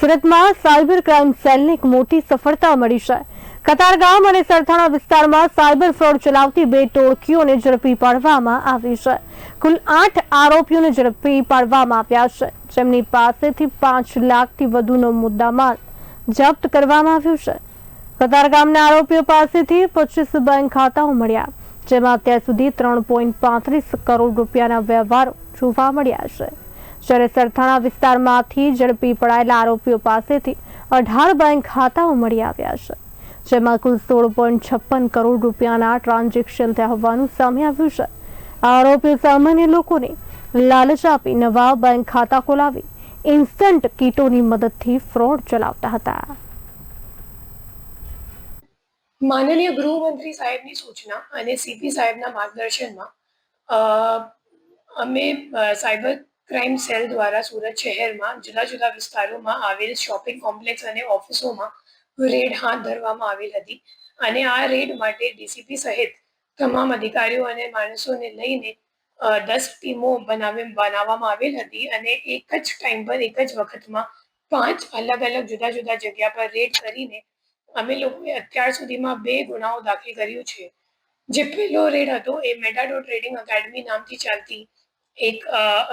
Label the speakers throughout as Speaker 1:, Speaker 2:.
Speaker 1: સુરતમાં cyber crime સેલને એક મોટી સફળતા મળી છે. કતારગામ અને સરથાણા વિસ્તારમાં સાયબર ફ્રોડ ચલાવતી બે ટોળકીઓને ઝડપી પાડવામાં આવી છે. કુલ આઠ આરોપીઓને ઝડપી પાડવામાં આવ્યા છે. જેમની પાસેથી પાંચ લાખથી વધુનો મુદ્દામાલ જપ્ત કરવામાં આવ્યું છે. કતારગામના આરોપીઓ પાસેથી પચીસ બેંક ખાતાઓ મળ્યા, જેમાં અત્યાર સુધી ત્રણ પોઈન્ટ પાંત્રીસ કરોડ રૂપિયાના વ્યવહારો જોવા મળ્યા છે. જ્યારે સરથાણા વિસ્તારમાંથી ઝડપી પડાયેલા આરોપીઓ પાસેથી અઢાર બેંક ખાતાઓ મળી આવ્યા છે, જેમાં કુલ સોળ પોઈન્ટ છપ્પન કરોડ રૂપિયાના ટ્રાન્ઝેક્શન થયા હોવાનું સામે આવ્યું છે. આરોપીઓ સામાન્ય લોકોને લાલચ આપી નવા બેંક ખાતા ખોલાવી ઇન્સ્ટન્ટ કીટોની મદદથી ફ્રોડ ચલાવતા હતા.
Speaker 2: માનનીય ગૃહમંત્રી સાહેબની સૂચના અને સીપી સાહેબના માર્ગદર્શનમાં અમે સાયબર ક્રાઇમ સેલ દ્વારા સુરત શહેરમાં જુદા જુદા વિસ્તારોમાં આવેલ શોપિંગ કોમ્પ્લેક્સ અને ઓફિસોમાં રેડ હાથ ધરવામાં આવેલ હતી. અને આ રેડ માટે ડીસીપી સહિત તમામ અધિકારીઓ અને માણસોને લઈને દસ ટીમો બનાવી, બનાવવામાં આવેલ હતી અને એક જ ટાઈમ પર એક જ વખતમાં પાંચ અલગ અલગ જુદા જુદા જગ્યા પર રેડ કરીને અમે લોકોએ અત્યાર સુધીમાં બે ગુનાઓ દાખલ કર્યું છે. જે પહેલો રેડ હતો એ મેટાડો ટ્રેડિંગ એકેડમી નામથી ચાલતી એક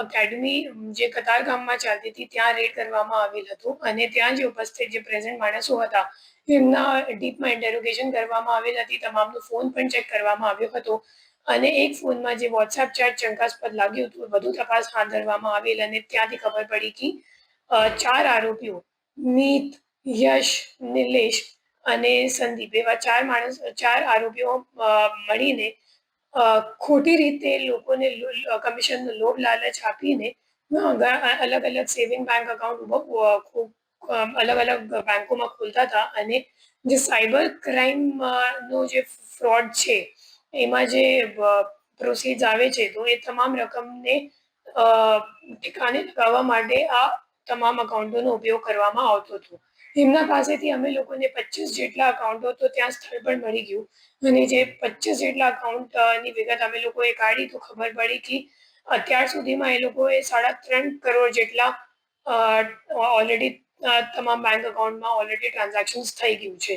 Speaker 2: એકેડમી જે કતાર ગામમાં ચાલતી હતી, ત્યાં રેડ કરવામાં આવેલ હતું અને ત્યાં જે ઉપસ્થિત જે પ્રેઝન્ટ માણસો હતા, એમના ડીપમાં ઇન્ટેરોગેશન કરવામાં આવેલ હતી, તમામનો ફોન પણ ચેક કરવામાં આવ્યો હતો અને એક ફોનમાં જે વોટ્સએપ ચેટ શંકાસ્પદ લાગ્યું હતું, વધુ તપાસ હાથ ધરવામાં આવેલ અને ત્યાંથી ખબર પડી કે ચાર આરોપીઓ, મીત, યશ, નિલેશ અને સંદીપ, એવા ચાર માણસ, ચાર આરોપીઓ મળીને ખોટી રીતે લોકોને કમિશનનો લોભ લાલચ આપીને અલગ અલગ સેવિંગ બેંક અકાઉન્ટ અલગ અલગ બેંકોમાં ખોલતા હતા અને જે સાયબર ક્રાઇમનો જે ફ્રોડ છે, એમાં જે પ્રોસીડ આવે છે, તો એ તમામ રકમને ઠેકાણે લગાવવા માટે આ તમામ અકાઉન્ટોનો ઉપયોગ કરવામાં આવતો હતો. એમના પાસેથી અમે લોકોને પચીસ જેટલા અકાઉન્ટો તો ત્યાં સ્થળ પર મળી ગયું. અને જે પચીસ જેટલા અકાઉન્ટની વિગત અમે લોકોએ કાઢી તો ખબર પડી કે અત્યાર સુધીમાં એ લોકોએ સાડા ત્રણ કરોડ જેટલા ઓલરેડી તમામ બેંક અકાઉન્ટમાં ઓલરેડી ટ્રાન્ઝેક્શન્સ થઈ ગયું છે.